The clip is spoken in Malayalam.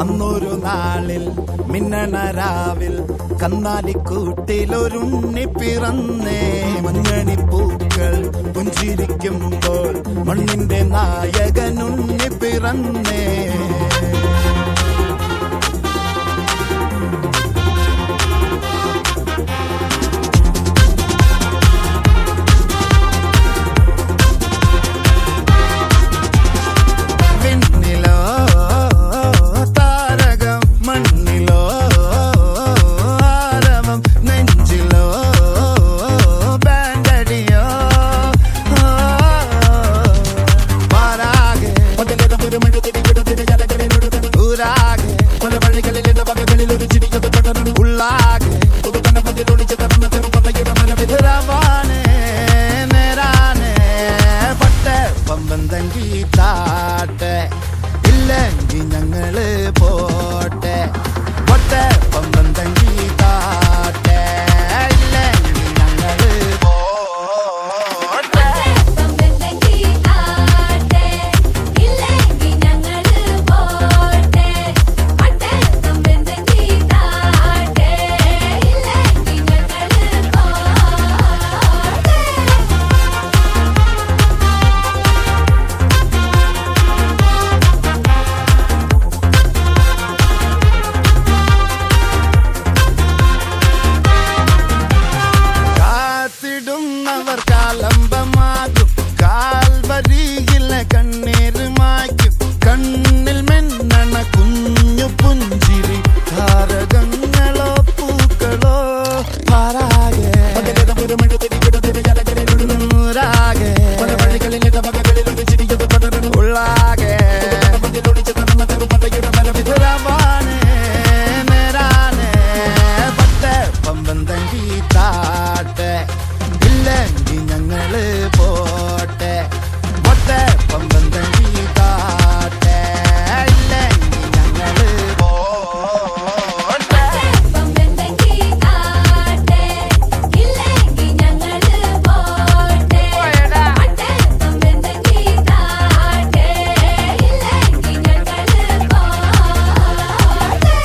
അന്നൊരു നാളിൽ മിന്നണരാവിൽ കന്നാലിക്കൂട്ടിലൊരുണ്ണി പിറന്നേ. മഞ്ഞണിപ്പൂക്കൾ പുഞ്ചിരിക്കുമ്പോൾ മണ്ണിന്റെ നായകനുണ്ണി പിറന്നേ. ബന്ധങ്കി കീട്ടാട്ടെ ഇല്ലെങ്കിൽ ഞങ്ങൾ പോട്ടെ.